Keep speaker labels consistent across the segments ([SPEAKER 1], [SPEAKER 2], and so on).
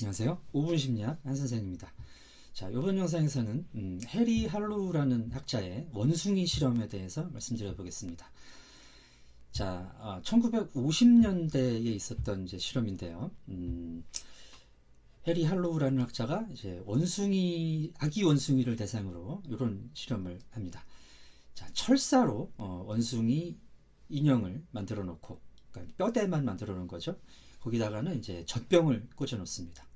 [SPEAKER 1] 안녕하세요. 5분 심리학 한 선생입니다. 자, 이번 영상에서는 음, 해리 할로우라는 학자의 원숭이 실험에 대해서 말씀드려 보겠습니다. 자, 아, 1950년대에 있었던 이제 실험인데요. 음, 해리 할로우라는 학자가 이제 원숭이, 아기 원숭이를 대상으로 이런 실험을 합니다. 자, 철사로 어, 원숭이 인형을 만들어 놓고, 그러니까 뼈대만 만들어 놓은 거죠. 거기다가는 이제 젖병을 꽂아 놓습니다.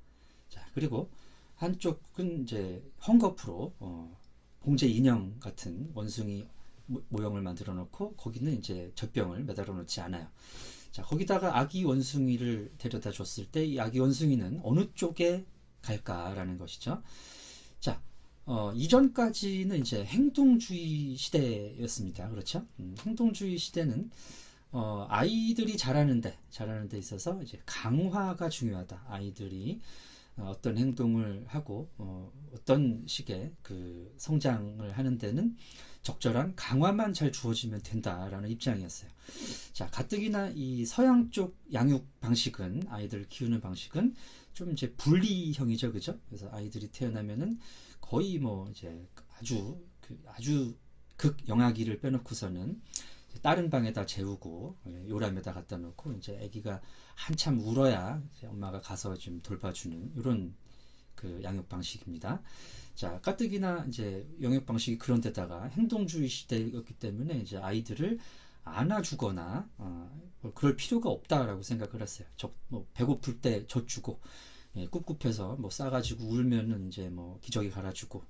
[SPEAKER 1] 자, 그리고 한쪽은 이제 헝겊으로 어, 봉제 인형 같은 원숭이 모- 모형을 만들어 놓고 거기는 이제 젖병을 매달아 놓지 않아요. 자, 거기다가 아기 원숭이를 데려다 줬을 때 이 아기 원숭이는 어느 쪽에 갈까라는 것이죠. 자, 어, 이전까지는 이제 행동주의 시대였습니다. 그렇죠? 음, 행동주의 시대는 어, 아이들이 자라는데, 자라는 데 있어서 이제 강화가 중요하다. 아이들이 어, 어떤 행동을 하고, 어, 어떤 식의 그 성장을 하는 데는 적절한 강화만 잘 주어지면 된다라는 입장이었어요. 자, 가뜩이나 이 서양 쪽 양육 방식은, 아이들 키우는 방식은 좀 이제 분리형이죠. 그죠? 그래서 아이들이 태어나면은 거의 뭐 이제 아주, 그 아주 극 영아기를 빼놓고서는 다른 방에다 재우고 예, 요람에다 갖다 놓고 이제 아기가 한참 울어야 엄마가 가서 좀 돌봐주는 이런 그 양육 방식입니다. 자, 가뜩이나 이제 영역 방식이 그런 데다가 행동주의 시대였기 때문에 이제 아이들을 안아주거나 어, 뭐 그럴 필요가 없다라고 생각을 했어요. 적, 뭐 배고플 때 젖주고 예, 꿉꿉해서 뭐 싸가지고 울면은 이제 뭐 기저귀 갈아주고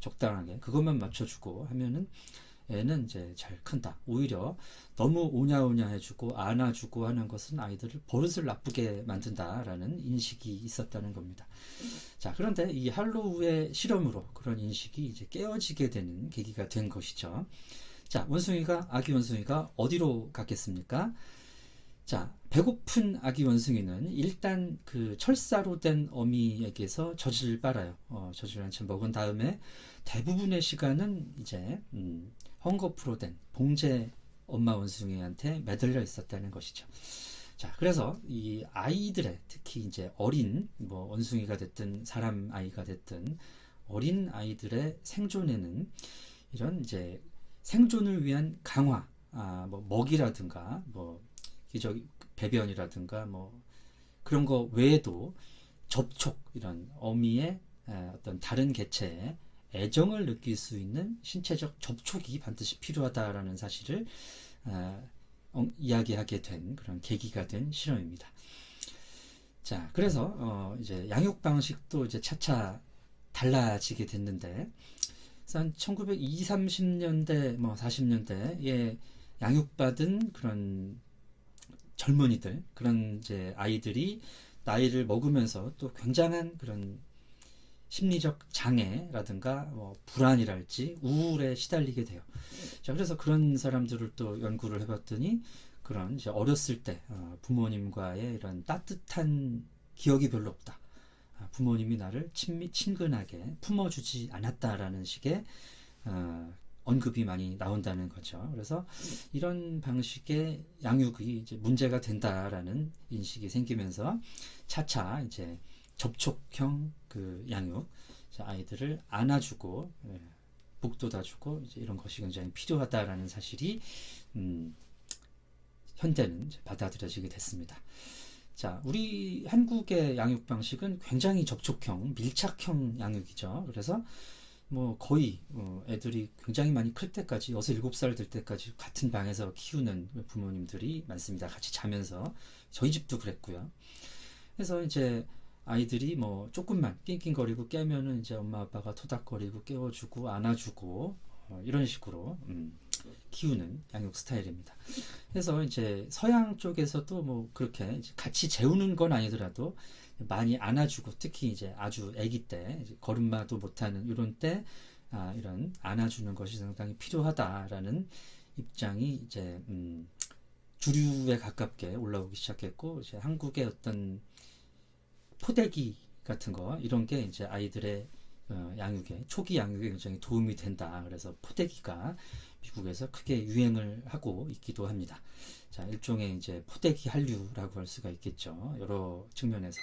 [SPEAKER 1] 적당하게 그것만 맞춰주고 하면은 애는 이제 잘 큰다. 오히려 너무 오냐오냐 해주고 안아주고 하는 것은 아이들을 버릇을 나쁘게 만든다라는 인식이 있었다는 겁니다. 자, 그런데 이 할로우의 실험으로 그런 인식이 이제 깨어지게 되는 계기가 된 것이죠. 자, 원숭이가, 아기 원숭이가 어디로 갔겠습니까? 자, 배고픈 아기 원숭이는 일단 그 철사로 된 어미에게서 젖을 빨아요. 어, 젖을 한참 먹은 다음에 대부분의 시간은 이제 음, 헝겊으로 된 봉제 엄마 원숭이한테 매달려 있었다는 것이죠. 자, 그래서 이 아이들의 특히 이제 어린 뭐 원숭이가 됐든 사람 아이가 됐든 어린 아이들의 생존에는 이런 이제 생존을 위한 강화, 아, 뭐 먹이라든가 뭐 기저 배변이라든가 뭐 그런 거 외에도 접촉 이런 어미의 에, 어떤 다른 개체에 애정을 느낄 수 있는 신체적 접촉이 반드시 필요하다라는 사실을 어, 어, 이야기하게 된 그런 계기가 된 실험입니다. 자, 그래서 어, 이제 양육 방식도 이제 차차 달라지게 됐는데, 한 1920, 30년대, 뭐 40년대에 양육받은 그런 젊은이들, 그런 이제 아이들이 나이를 먹으면서 또 굉장한 그런 심리적 장애라든가 뭐 불안이랄지 우울에 시달리게 돼요. 자, 그래서 그런 사람들을 또 연구를 해봤더니 그런 이제 어렸을 때 어, 부모님과의 이런 따뜻한 기억이 별로 없다. 아, 부모님이 나를 친미, 친근하게 품어주지 않았다라는 식의 어, 언급이 많이 나온다는 거죠. 그래서 이런 방식의 양육이 이제 문제가 된다라는 인식이 생기면서 차차 이제 접촉형 그 양육, 아이들을 안아주고 예, 북돋아주고 이런 것이 굉장히 필요하다라는 사실이 음, 현대는 받아들여지게 됐습니다. 자, 우리 한국의 양육 방식은 굉장히 접촉형, 밀착형 양육이죠. 그래서 뭐 거의 어, 애들이 굉장히 많이 클 때까지 여섯 일곱 살 될 때까지 같은 방에서 키우는 부모님들이 많습니다. 같이 자면서 저희 집도 그랬고요. 그래서 이제 아이들이 뭐 조금만 낑낑거리고 깨면은 이제 엄마 아빠가 토닥거리고 깨워주고 안아주고 어, 이런 식으로 음, 키우는 양육 스타일입니다. 그래서 이제 서양 쪽에서도 뭐 그렇게 같이 재우는 건 아니더라도 많이 안아주고 특히 이제 아주 아기 때 걸음마도 못하는 이런 때 아, 이런 안아주는 것이 상당히 필요하다라는 입장이 이제 음, 주류에 가깝게 올라오기 시작했고 이제 한국의 어떤 포대기 같은 거 이런 게 이제 아이들의 어, 양육에 초기 양육에 굉장히 도움이 된다. 그래서 포대기가 미국에서 크게 유행을 하고 있기도 합니다. 자, 일종의 이제 포대기 한류라고 할 수가 있겠죠. 여러 측면에서.